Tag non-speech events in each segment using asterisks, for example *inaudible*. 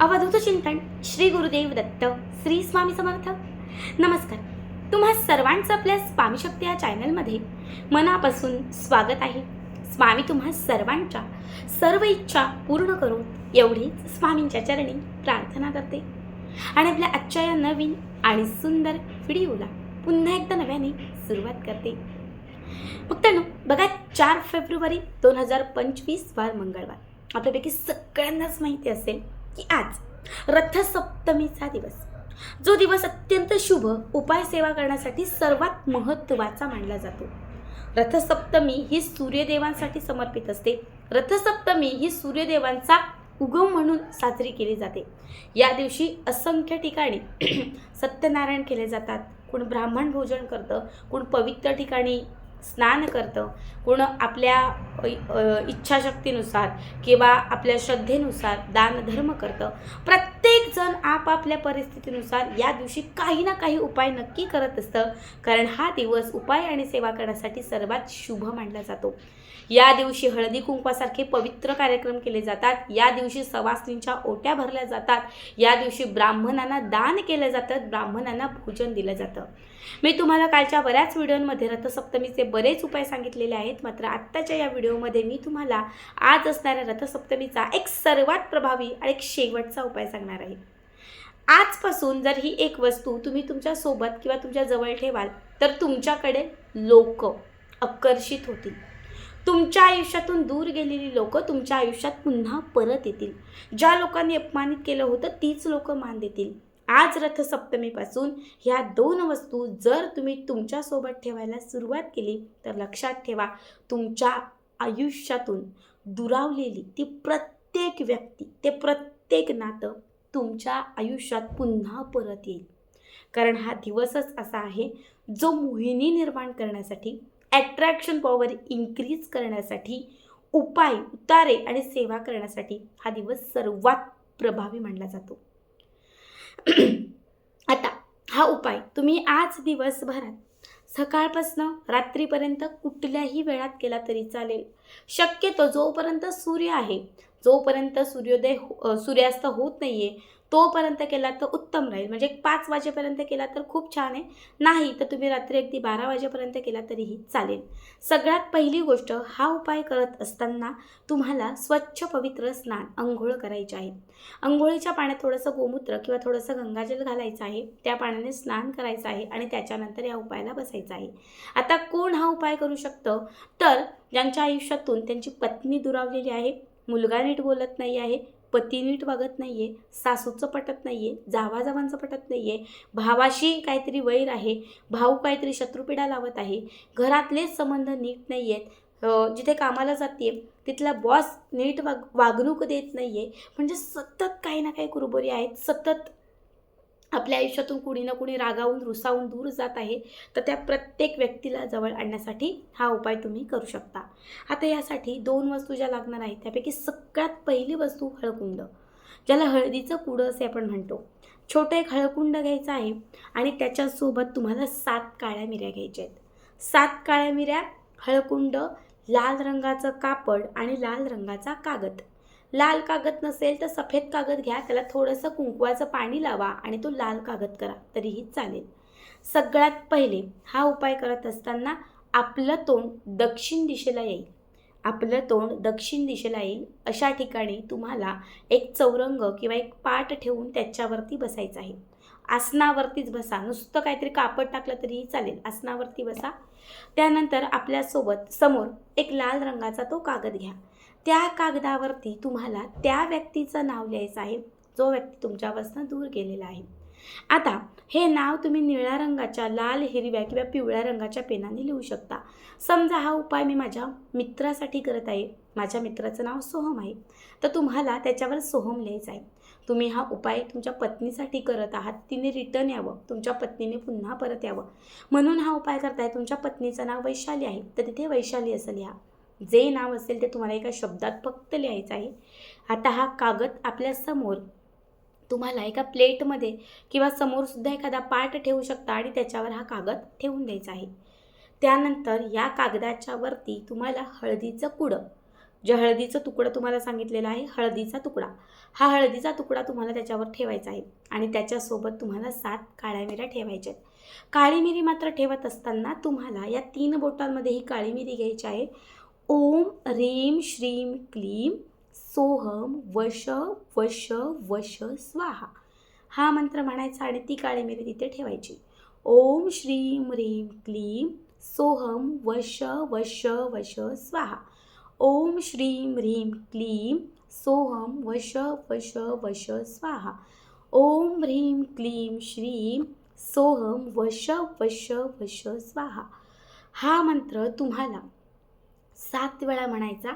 अवधूत चिंतन श्री गुरुदेव दत्त श्री स्वामी समर्थ. नमस्कार. तुम्हा सर्वांचं आपल्या स्वामी शक्ती या चॅनलमध्ये मनापासून स्वागत आहे. स्वामी तुम्हा सर्वांच्या सर्व इच्छा पूर्ण करून एवढीच स्वामींच्या चरणी प्रार्थना करते. आणि आपल्या आजच्या या नवीन आणि सुंदर व्हिडिओला पुन्हा एकदा नव्याने सुरुवात करते. मित्रांनो बघा चार फेब्रुवारी दोन हजार पंचवीस वार मंगळवार. आपल्यापैकी सगळ्यांनाच माहिती असेल की आज रथसप्तमीचा दिवस. जो दिवस अत्यंत शुभ उपाय सेवा करण्यासाठी सर्वात महत्त्वाचा मानला जातो. रथसप्तमी ही सूर्यदेवांसाठी समर्पित असते. रथसप्तमी ही सूर्यदेवांचा उगम म्हणून साजरी केली जाते. या दिवशी असंख्य ठिकाणी *clears throat* सत्यनारायण केले जातात. कोण ब्राह्मण भोजन करतं कोण पवित्र ठिकाणी स्नान करतं. कोण आपल्या इच्छाशक्तीनुसार किंवा आपल्या श्रद्धेनुसार दानधर्म करतं. प्रत्येकजण आपापल्या परिस्थितीनुसार या दिवशी काही ना काही उपाय नक्की करत असतं. कारण हा दिवस उपाय आणि सेवा करण्यासाठी सर्वात शुभ मानला जातो. या दिवशी हळदी कुंकवासारखे पवित्र कार्यक्रम केले जातात. या दिवशी सवासनींच्या ओट्या भरल्या जातात. या दिवशी ब्राह्मणांना दान केलं जातं. ब्राह्मणांना भोजन दिलं जातं. मी तुम्हाला कालच्या बऱ्याच व्हिडिओमध्ये रथसप्तमीचे बरेच उपाय सांगितलेले आहेत. मात्र आत्ताच्या या व्हिडिओमध्ये मी तुम्हाला आज असणाऱ्या रथसप्तमीचा एक सर्वात प्रभावी आणि एक शेवटचा उपाय सांगणार आहे. आजपासून जर ही एक वस्तू तुम्ही तुमच्यासोबत किंवा तुमच्या जवळ ठेवाल तर तुमच्याकडे लोक आकर्षित होतील. तुमच्या आयुष्यातून दूर गेलेली लोक तुमच्या आयुष्यात पुन्हा परत येतील. ज्या लोकांनी अपमानित केलं होतं तीच लोक मान देतील. आज रथसप्तमीपासून ह्या दोन वस्तू जर तुम्ही तुमच्यासोबत ठेवायला सुरुवात केली तर लक्षात ठेवा तुमच्या आयुष्यातून दुरावलेली ती प्रत्येक व्यक्ती ते प्रत्येक नातं तुमच्या आयुष्यात पुन्हा परत येईल. कारण हा दिवसच असा आहे जो मोहिनी निर्माण करण्यासाठी ॲट्रॅक्शन पॉवर इन्क्रीज करण्यासाठी उपाय उतारे आणि सेवा करण्यासाठी हा दिवस सर्वात प्रभावी मानला जातो. *clears throat* आता हा उपाय तुम्ही आज दिवसभरात सकाळपासनं रात्रीपर्यंत कुठल्याही वेळात केला तरी चालेल. शक्यतो जोपर्यंत सूर्य आहे जोपर्यंत सूर्योदय हो- सूर्यास्त होत नाही आहे तोपर्यंत केला तर उत्तम राहील. म्हणजे एक पाच वाजेपर्यंत केला तर खूप छान आहे. नाही तर तुम्ही रात्री अगदी बारा वाजेपर्यंत केला तरीही चालेल. सगळ्यात पहिली गोष्ट हा उपाय करत असताना तुम्हाला स्वच्छ पवित्र स्नान अंघोळ करायचे आहे. अंघोळीच्या पाण्यात थोडंसं गोमूत्र किंवा थोडंसं गंगाजल घालायचं आहे. त्या पाण्याने स्नान करायचं आहे आणि त्याच्यानंतर या उपायाला बसायचं आहे. आता कोण हा उपाय करू शकतं? तर ज्यांच्या आयुष्यातून त्यांची पत्नी दुरावलेली आहे मुलगा नीट बोलत नाही आहे पती नीट वागत नाही आहे सासूचं पटत नाही आहे जावाजावांचं पटत नाही आहे भावाशी काहीतरी वैर आहे भाऊ काहीतरी शत्रुपिडा लावत आहे घरातलेच संबंध नीट नाही आहेत जिथे कामाला जाते तिथला बॉस नीट वाग वागणूक देत नाही आहे म्हणजे सतत काही ना काही कुरबुरी आहेत सतत आपल्या आयुष्यातून कुणी ना कुणी रागावून रुसावून दूर जात आहे तर त्या प्रत्येक व्यक्तीला जवळ आणण्यासाठी हा उपाय तुम्ही करू शकता. आता यासाठी दोन वस्तू ज्या लागणार आहेत त्यापैकी सगळ्यात पहिली वस्तू हळकुंड ज्याला हळदीचं कुडं असे आपण म्हणतो. छोटं एक हळकुंड घ्यायचं आहे आणि त्याच्यासोबत तुम्हाला सात काळ्या मिऱ्या घ्यायच्या आहेत. सात काळ्या मिऱ्या हळकुंड लाल रंगाचं कापड आणि लाल रंगाचा कागद. लाल कागद नसेल तर सफेद कागद घ्या त्याला थोडंसं कुंकवाचं पाणी लावा आणि तो लाल कागद करा तरीही चालेल. सगळ्यात पहिले हा उपाय करत असताना आपलं तोंड दक्षिण दिशेला येईल. आपलं तोंड दक्षिण दिशेला येईल अशा ठिकाणी तुम्हाला एक चौरंग किंवा एक पाट ठेवून त्याच्यावरती बसायचं आहे. आसनावरतीच बसा नुसतं काहीतरी कापड टाकलं तरीही चालेल आसनावरती बसा. त्यानंतर आपल्यासोबत समोर एक लाल रंगाचा तो कागद घ्या. त्या कागदावरती तुम्हाला त्या व्यक्तीचं नाव लिहायचं आहे. जो व्यक्ती तुमच्यापासून दूर गेलेला आहे. आता हे नाव तुम्ही निळ्या रंगाच्या लाल हिरव्या किंवा पिवळ्या रंगाच्या पेनाने लिहू शकता. समजा हा उपाय मी माझ्या मित्रासाठी करत आहे. माझ्या मित्राचं नाव सोहम आहे. तर तुम्हाला त्याच्यावर सोहम लिहायचं आहे. तुम्ही हा उपाय तुमच्या पत्नीसाठी करत आहात. तिने रिटर्न यावं. तुमच्या पत्नीने पुन्हा परत यावं. म्हणून हा उपाय करताय. तुमच्या पत्नीचं नाव वैशाली आहे. तर तिथे वैशाली असं लिहा. जे नाव असेल ते तुम्हाला एका शब्दात फक्त लिहायचं आहे. आता हा कागद आपल्यासमोर तुम्हाला एका प्लेटमध्ये किंवा समोरसुद्धा एखादा पाट ठेवू शकता आणि त्याच्यावर हा कागद ठेवून द्यायचा आहे. त्यानंतर या कागदाच्या वरती तुम्हाला हळदीचं कुडं जे हळदीचं तुकडं तुम्हाला सांगितलेलं आहे हळदीचा तुकडा. हा हळदीचा तुकडा तुम्हाला त्याच्यावर ठेवायचा आहे आणि त्याच्यासोबत तुम्हाला सात काळ्या मिऱ्या ठेवायच्या आहेत. काळी मिरी मात्र ठेवत असताना तुम्हाला या तीन बोटांमध्ये ही काळी मिरी घ्यायची आहे. ओम ह्रीं श्रीम क्लीम सोहम वश वश वश स्वाहा. हा मंत्र म्हणायचा आणि ती काळी मिरी तिथे ठेवायची. ओम श्रीम ह्रीं क्लीम सोहम वश वश वश स्वाहा. ओम श्रीम ह्रीं क्लीम सोहम वश वश वश स्वाहा. ओम ह्रीं क्लीं श्रीं सोहम वश वश वश स्वाहा. हा मंत्र तुम्हाला सात वेळा म्हणायचा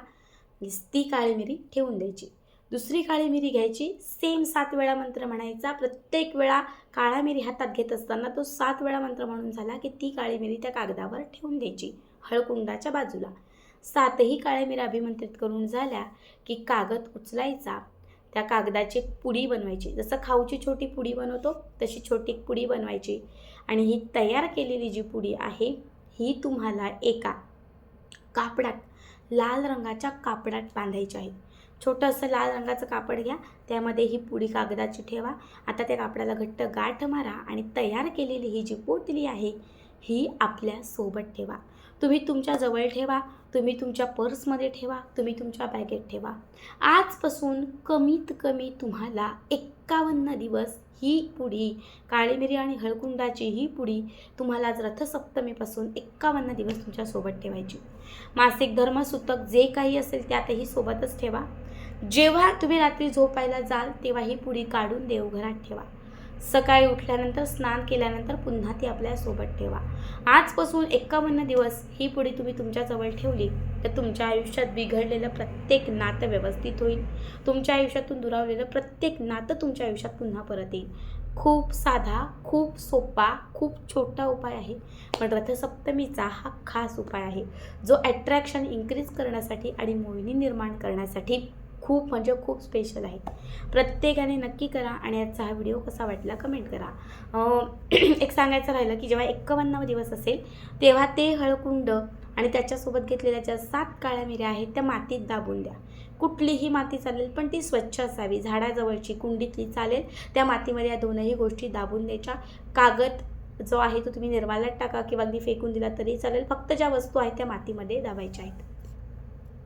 ती काळी मिरी ठेवून द्यायची. दुसरी काळी मिरी घ्यायची सेम सात वेळा मंत्र म्हणायचा. प्रत्येक वेळा काळा मिरी हातात घेत असताना तो सात वेळा मंत्र म्हणून झाला की ती काळी मिरी त्या कागदावर ठेवून द्यायची हळकुंडाच्या बाजूला. सातही काळ्या मिऱ्या अभिमंत्रित करून झाल्या की कागद उचलायचा त्या कागदाची पुडी बनवायची. जसं खाऊची छोटी पुडी बनवतो तशी छोटी पुडी बनवायची. आणि ही तयार केलेली जी पुडी आहे ही तुम्हाला एका कापडात लाल रंगाच्या कापडात बांधायची आहे. छोटं असं लाल रंगाचं कापड घ्या त्यामध्ये ही पुडी कागदाची ठेवा. आता त्या कापडाला घट्ट गाठ मारा आणि तयार केलेली ही जी पोटली आहे ही आपल्यासोबत ठेवा. तुम्ही तुमच्या जवळ ठेवा तुम्ही तुमच्या पर्समध्ये ठेवा तुम्ही तुमच्या बॅगेत ठेवा. आजपासून कमीत कमी तुम्हाला एक्कावन्न दिवस ही पुडी काळी मिरी आणि हळकुंडाची ही पुडी तुम्हाला रथसप्तमीपासून एक्कावन्न दिवस तुमच्यासोबत ठेवायची. मासिक धर्मसूतक जे काही असेल त्यातही सोबतच ठेवा. जेव्हा तुम्ही रात्री झोपायला जाल तेव्हा ही पुडी काढून देवघरात ठेवा. सकाळी उठल्यानंतर स्नान केल्यानंतर पुन्हा ती आपल्यासोबत ठेवा. आजपासून एक्कावन्न दिवस ही पुढे तुम्ही तुमच्याजवळ ठेवली तर तुमच्या आयुष्यात बिघडलेलं प्रत्येक नातं व्यवस्थित होईल. तुमच्या आयुष्यातून दुरावलेलं प्रत्येक नातं तुमच्या आयुष्यात पुन्हा परत येईल. खूप साधा खूप सोपा खूप छोटा उपाय आहे पण रथसप्तमीचा हा खास उपाय आहे जो ॲट्रॅक्शन इन्क्रीज करण्यासाठी आणि मोहिनी निर्माण करण्यासाठी खूप म्हणजे खूप स्पेशल आहे प्रत्येकाने नक्की करा आणि आजचा हा व्हिडिओ कसा वाटला कमेंट करा. *clears throat* एक सांगायचं राहिलं की जेव्हा एक्कावन्न दिवस असेल तेव्हा ते हळकुंड आणि त्याच्यासोबत घेतलेल्या ज्या सात काळ्या मिऱ्या आहेत त्या मातीत दाबून द्या. कुठलीही माती चालेल पण ती स्वच्छ असावी. झाडाजवळची कुंडीतली चालेल त्या मातीमध्ये या दोनही गोष्टी दाबून द्यायच्या. कागद जो आहे तो तुम्ही निर्माल्यात टाका किंवा अगदी फेकून दिला तरी चालेल. फक्त ज्या वस्तू आहेत त्या मातीमध्ये दाबायच्या आहेत.